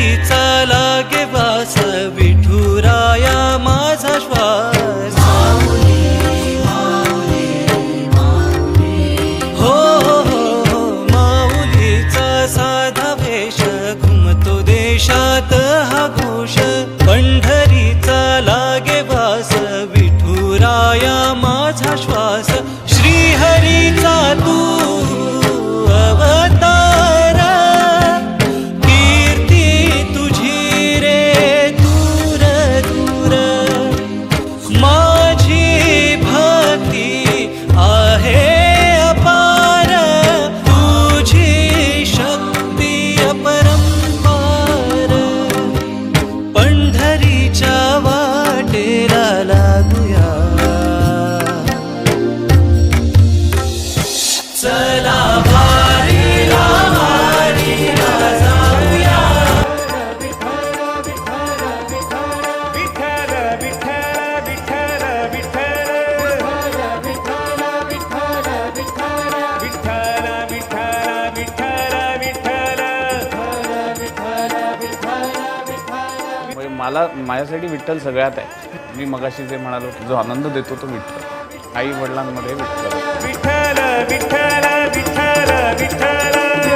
चला मला माझ्यासाठी विठ्ठल सगळ्यात आहे. मी मगाशी जे म्हणालो जो आनंद देतो तो विठ्ठल. आई वडिलांमध्ये विठ्ठल. विठ्ठल विठ्ठल विठ्ठल विठ्ठल.